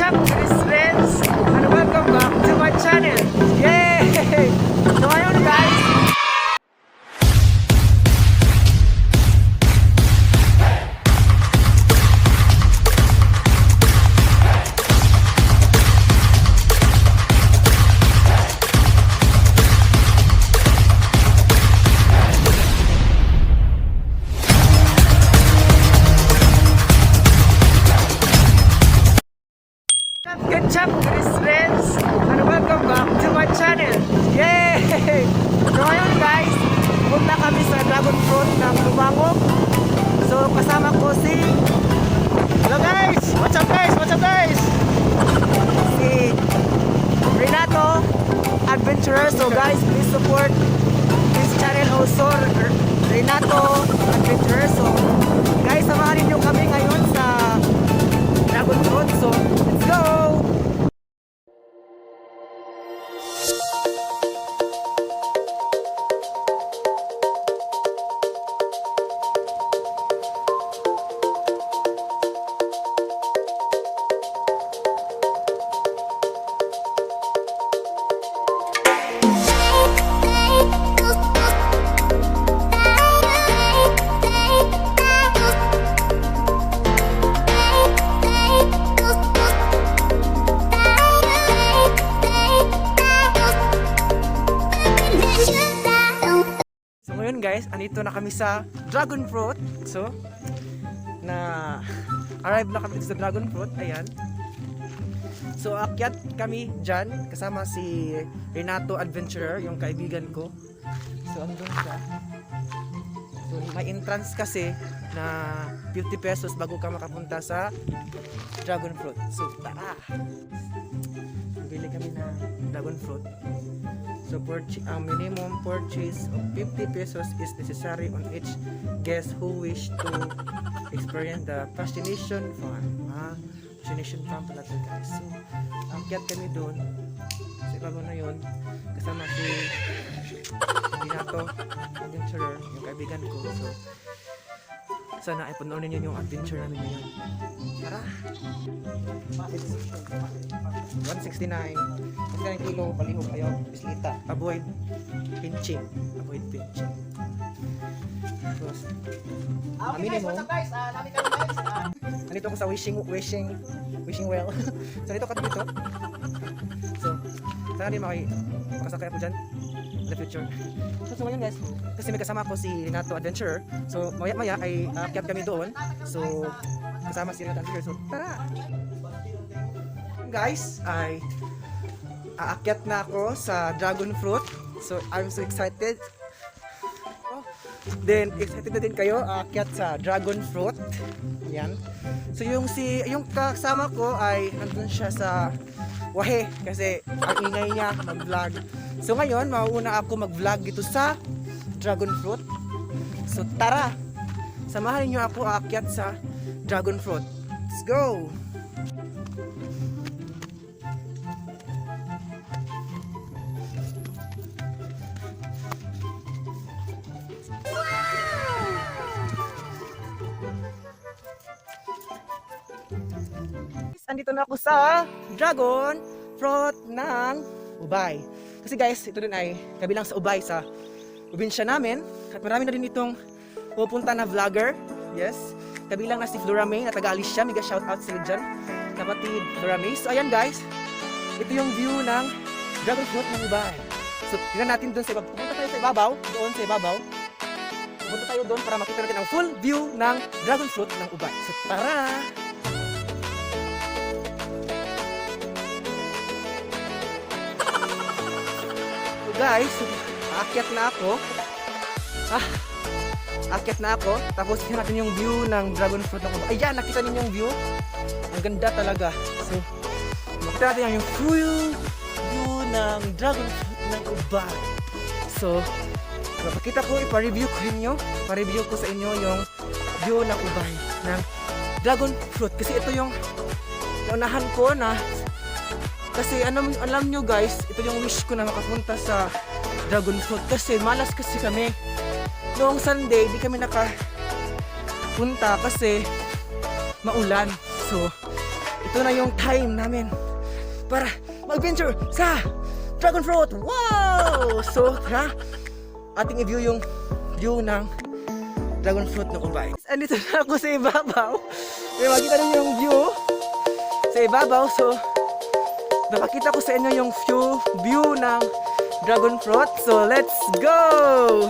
up, Chris Adventurer. So guys, please support this channel also. Renato Adventurer. So guys, samahan ninyo kami ngayon sa dragon fruit. So let's go! Guys, andito na kami sa Dragon Fruit. So, na arrive na kami sa Dragon Fruit. Ayan. So akyat kami dyan kasama si Renato Adventurer, yung kaibigan ko. So andun siya. So may entrance kasi na 50 pesos bago ka makapunta sa Dragon Fruit. So tara! Bili kami ng Dragon Fruit. So purch- ang minimum purchase of 50 pesos is necessary on each guest who wish to experience the fascination farm. Ah, fascination farm pala to guys. So, akyat kami doon. Sa ibabaw na yun, kasama si Binato Adventurer, yung kaibigan ko. So, sana ay panoorin niyo yung adventure namin ngayon. Tara! 169. 169 kilo palihog ayaw bislita. Avoid pinching. Avoid pinching. Tapos, Ah, okay guys, minimum. what's up guys? Ah, namin kami guys. Ah, nandito ako sa wishing wishing wishing well. so dito ka dito. So, sana din makasakay ako dyan the future. So, so ngayon guys, kasi may kasama ko si Renato Adventurer. So, maya maya ay aakyat kami doon. So, kasama si Renato Adventurer. So, tara! Guys, ay aakyat na ako sa Dragon Fruit. So, I'm so excited. Oh, Then, excited na din kayo aakyat sa Dragon Fruit. Yan. So, yung si yung kasama ko ay nandun siya sa Wahe kasi ang ingay niya mag-vlog. So, ngayon, mauuna ako mag-vlog dito sa Dragon Fruit. So, tara! Samahan niyo ako aakyat sa Dragon Fruit. Let's go! Andito na ako sa Dragon Fruit ng Ubay. Kasi guys, ito din ay kabilang sa Ubay sa probinsya namin. At marami na din itong pupunta na vlogger. Yes. Kabilang na si Flora May na taga Alicia. Mega shoutout sa iyo dyan. Kapatid Flora May. So ayan guys. Ito yung view ng Dragon Fruit ng Ubay. So tingnan natin doon sa ibabaw. Pupunta tayo sa ibabaw. Doon sa ibabaw. Pupunta tayo doon para makita natin ang full view ng Dragon Fruit ng Ubay. So tara! Guys, aakyat na ako. Ah, aakyat na ako. Tapos tingnan natin yung view ng dragon fruit ng. Ayan, nakita ninyo yung view. Ang ganda talaga. So, makita natin yung full view ng dragon fruit ng Ubay. So, Papakita ko, ipa-review ko inyo. Pa-review ko sa inyo yung view ng Ubay ng dragon fruit. Kasi ito yung naunahan ko na kasi alam, alam nyo guys, ito yung wish ko na makapunta sa Dragon Fruit. Kasi malas kasi kami. Noong Sunday, di kami nakapunta kasi maulan. So, ito na yung time namin para mag-venture sa Dragon Fruit. Wow! So, tara, ating i-view yung view ng Dragon Fruit ng Ubay. Andito na ako sa ibabaw. May makita rin yung view sa ibabaw. So, napakita ko sa inyo yung view, view ng Dragon Fruit. So, let's go!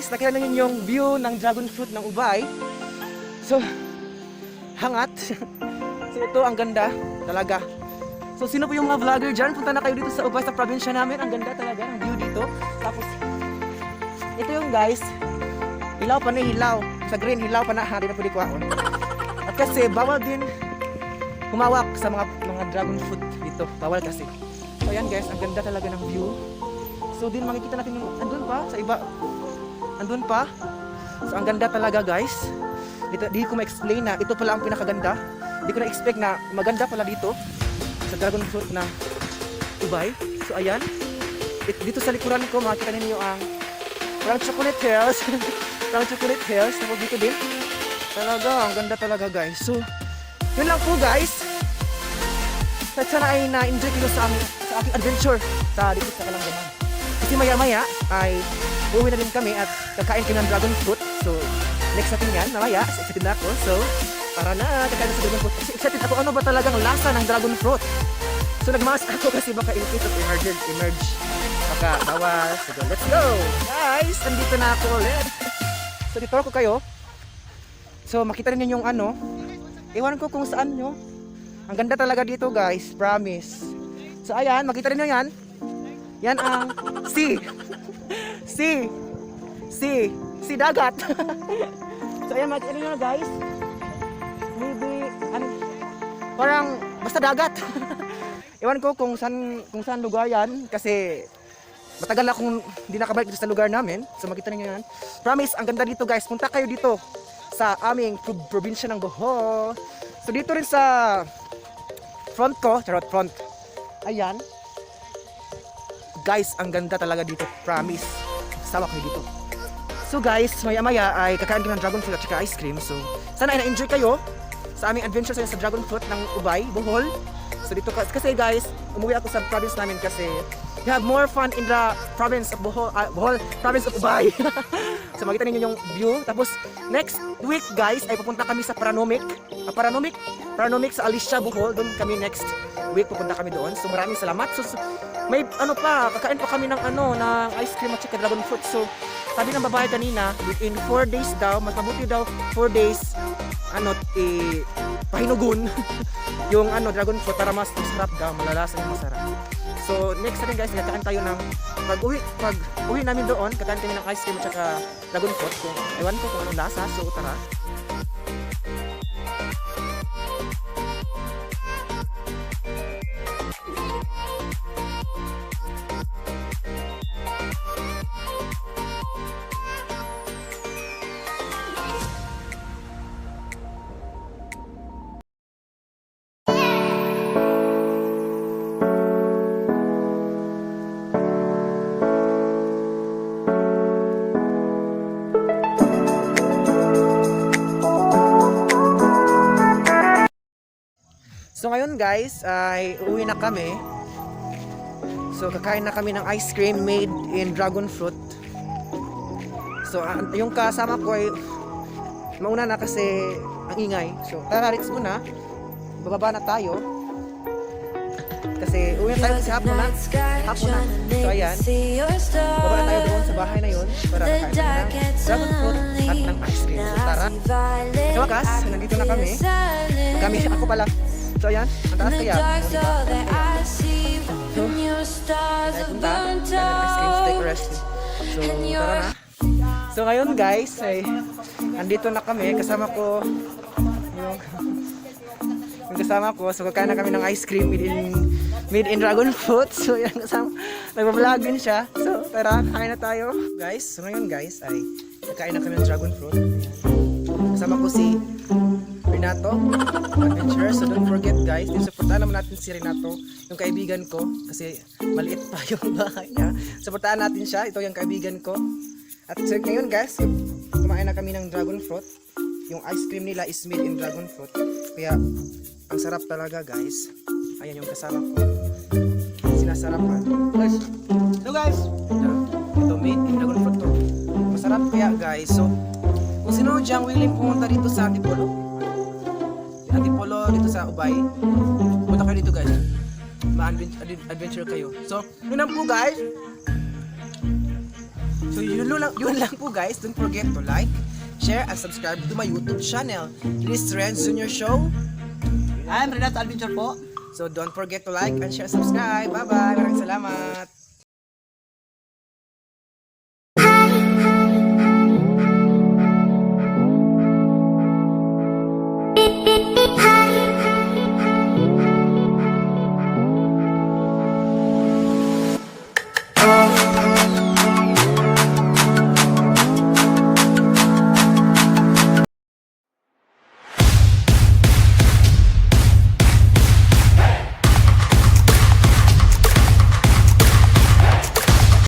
Guys, nakita niyo yung view ng dragon fruit ng Ubay. So, hangat. so ito, ang ganda talaga. So sino po yung mga vlogger dyan? Punta na kayo dito sa Ubay, sa probinsya namin. Ang ganda talaga ng view dito. Tapos, ito yung guys, hilaw pa na hilaw. Sa green, hilaw pa na, ha, na pwede kuhaon. At kasi, bawal din humawak sa mga mga dragon fruit dito. Bawal kasi. So ayan guys, ang ganda talaga ng view. So din makikita natin yung andun pa sa iba. Andun pa. So ang ganda talaga guys. Dito, di ko ma-explain na ito pala ang pinakaganda. Di ko na-expect na maganda pala dito sa dragon fruit na Ubay. So ayan. It- dito sa likuran ko makikita ninyo ang parang chocolate hills. parang chocolate hills. Tapos dito din. Talaga, ang ganda talaga guys. So, yun lang po guys. At sana ay na-enjoy kayo sa, sa aking adventure sa dito sa Kalanggaman. Kasi maya-maya ay uuwi na din kami at kakain kami ng dragon fruit. So, next natin yan, mamaya. Excited na ako. So, para na, kakain sa dragon fruit. Kasi excited ako, ano ba talagang lasa ng dragon fruit? So, nagmask ako kasi baka in case of emergent, emerge. Baka bawas. So, let's go! Guys, andito na ako ulit. So, dito ako kayo. So, makita rin yung ano. Ewan ko kung saan nyo. Ang ganda talaga dito guys, promise. So ayan, makita rin nyo yan. Yan ang sea. sea. Sea. Sea dagat. so ayan, makita rin nyo guys. Maybe, an, parang basta dagat. Ewan ko kung saan, kung saan lugar yan. Kasi matagal na akong hindi nakabalik dito sa lugar namin. So makita niyo yan. Promise, ang ganda dito guys. Punta kayo dito sa aming pro- probinsya ng Bohol. So dito rin sa front ko, charot front. Ayan. Guys, ang ganda talaga dito. Promise. Sama kayo dito. So guys, maya maya ay kakain kami ng dragon fruit at saka ice cream. So sana ay na-enjoy kayo sa aming adventure sa, dragon fruit ng Ubay, Bohol. So dito ka- kasi guys, umuwi ako sa province namin kasi we have more fun in the province of Bohol, ah, Bohol province of Ubay. so makita ninyo yung view. Tapos next week guys ay pupunta kami sa Paranomic. Ah, Paranomic, Paranomic sa Alicia, Bohol. Doon kami next week pupunta kami doon. So maraming salamat. So, so, may ano pa, kakain pa kami ng ano, ng ice cream at saka dragon fruit. So sabi ng babae kanina, within 4 days daw, mas daw 4 days ano, eh, pahinugun yung ano, dragon fruit para mas masarap daw, malalasa yung masarap. So, next natin guys, kakain tayo ng pag uwi, pag uwi namin doon, kakain kami ng ice cream at saka dragon fruit. Kung, ewan ko kung anong lasa, so tara. So ngayon guys, ay uwi na kami. So kakain na kami ng ice cream made in dragon fruit. So yung kasama ko ay mauna na kasi ang ingay. So tara muna. Bababa na tayo. Kasi uwi na tayo kasi hapon na. Hapon na. So ayan. Baba na tayo doon sa bahay na yun para kakain ng dragon fruit at ng ice cream. So tara. Sa wakas, nandito na kami. Kami, ako pala. So ayan, ang taas kaya. So, tayo punta. Ng ice cream, so tara na. So ngayon guys, ay andito na kami. Kasama ko yung, yung kasama ko. So kakain na kami ng ice cream made in, made in dragon fruit. So yan, kasama, nagbablog din siya. So tara, kain na tayo. Guys, so ngayon guys, ay kakain na kami ng dragon fruit. Kasama ko si Renato Adventure. So don't forget guys, supportahan naman natin si Renato, yung kaibigan ko kasi maliit pa yung bahay niya. Supportahan natin siya, ito yung kaibigan ko. At so ngayon guys, kumain na kami ng dragon fruit. Yung ice cream nila is made in dragon fruit. Kaya ang sarap talaga guys. Ayan yung kasama ko. Sinasarapan. Guys, So guys, ito made in dragon fruit to. Masarap kaya guys. So, kung sino diyang willing pumunta dito sa Antipolo, Antipolo dito sa Ubay, punta kayo dito guys. Ma-adventure kayo. So, yun lang po guys. So, yun lang, yun lang po guys. Don't forget to like, share, and subscribe to my YouTube channel. This Trends Junior Show. I'm Renato Adventure po. So, don't forget to like and share, subscribe. Bye-bye. Maraming salamat.